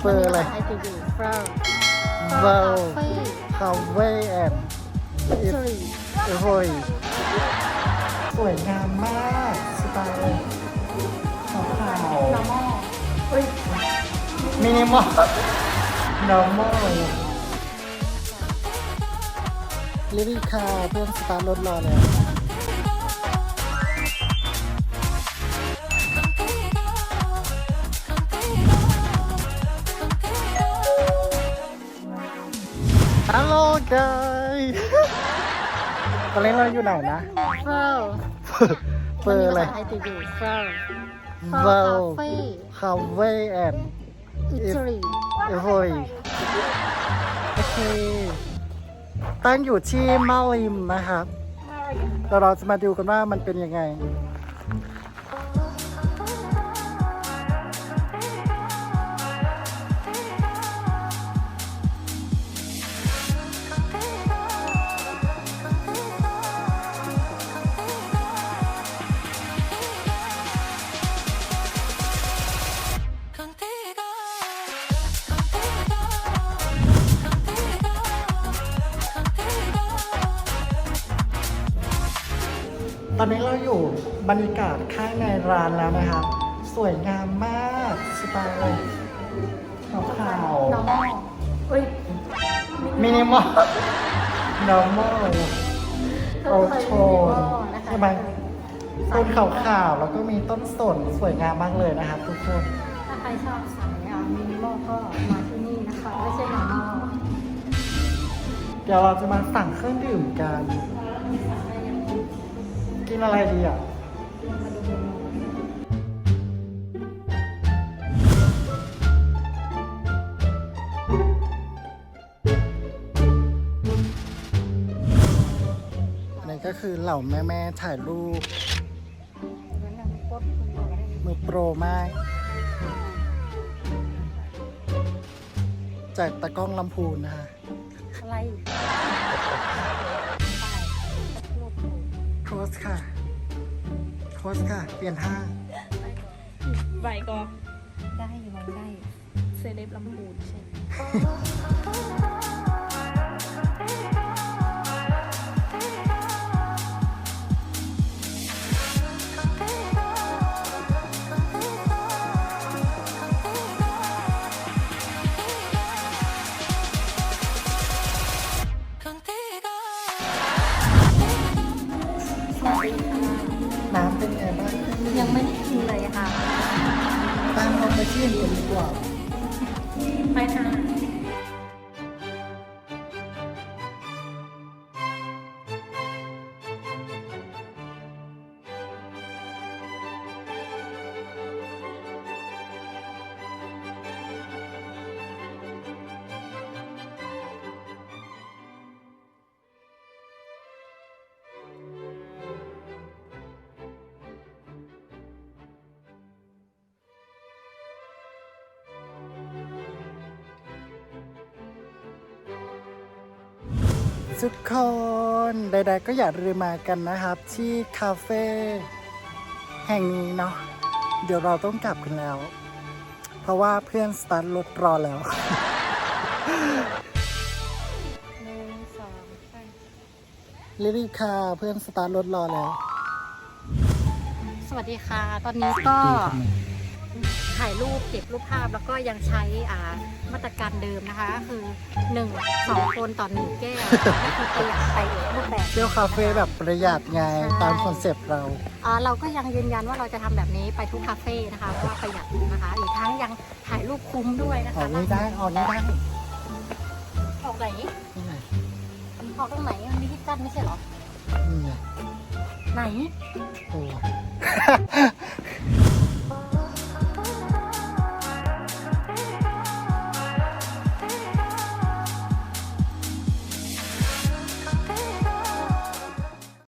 เฟอร์อะไรไอทีวีเฟอร์เวลคาเฟ่คาเฟ่แอนด์อิตาลีโอ้ยสวยงามมากสไตล์ขาวขาวนอร์มอลเฮ้ยมินิมอล normal ลิลี่คาเพื่อนสตาร์ทรถรอแล้ว ฮัลโหลไกตอนนี้เราอยู่ไหนนะเฟอร์เฟอร์อะไรไอทีวีเฟอร์เวลคาเฟ่คาเฟ่แอนด์อิตาลีโอ้ยโอเคตั้งอยู่ที่มาลิมนะครับเดี๋ยวเราจะมาดูกันว่ามันเป็นยังไง ตอนนี้เราอยู่บรรยากาศข้างในร้านแล้วนะครับสวยงามมากสไตล์อะไรขาวขาวนอร์มอลเฮ้ยมินิมอล normal โอโทนใช่ไหมต้นขาวๆแล้วก็มีต้นสนสวยงามมากเลยนะครับทุกคน ถ้าใครชอบสายอะมินิมอลก็มาที่นี่นะคะ ไม่ใช่นอร์มอลเดี๋ยวเราจะมาสั่งเครื่องดื่มกันกิ นอะไรดีอะอันนี้ก็คือเหล่าแม่ ๆ ถ่ายรูปมือโปรมาก จากตะกล้องลำพูนนะคะอะไร สค่ะโพสค่ะ เปลี่ยนท่าใบก็ได้อยู่มันได้ เซเลบลำพูนใช่ Contigo. น้ำเป็นไงบ้างยังไม่ได้กินเลยค่ะ ตามเราไปที่อื่นดีกว่า ไปค่ะ ทุกคนใดๆก็อย่าลืมมากันนะครับ ที่คาเฟ่แห่งนี้เนาะเดี๋ยวเราต้องกลับกันแล้ว เพราะว่าเพื่อนสตาร์ทรถรอแล้วหนึ่งสองสามลิลี่คาเพื่อนสตาร์ทรถรอแล้ว สวัสดีค่ะ ตอนนี้ก็ ถ่ายรูปเก็บรูปภาพแล้วก็ยังใช้อ่ามาตรการเดิมนะคะก็คือหนึ่งสองคนต่อหนึ่งแก้วก็คือประหยัดไปอีกรูปแบบเที่ยวคาเฟ่แบบประหยัดไงใช่ตามคอนเซปต์เราอ่าเราก็ยังยืนยันว่าเราจะทำแบบนี้ไปทุกคาเฟ่นะคะเพราะว่าประหยัดนะคะอีกทั้งยังถ่ายรูปคุ้มด้วยนะออคะกนี้ได้ออกนี้ได้ออกไหนนี่ไงออกตรงไหนมันมีที่กั้นไม่ใช่เหรอนี่ไงไหนโอ้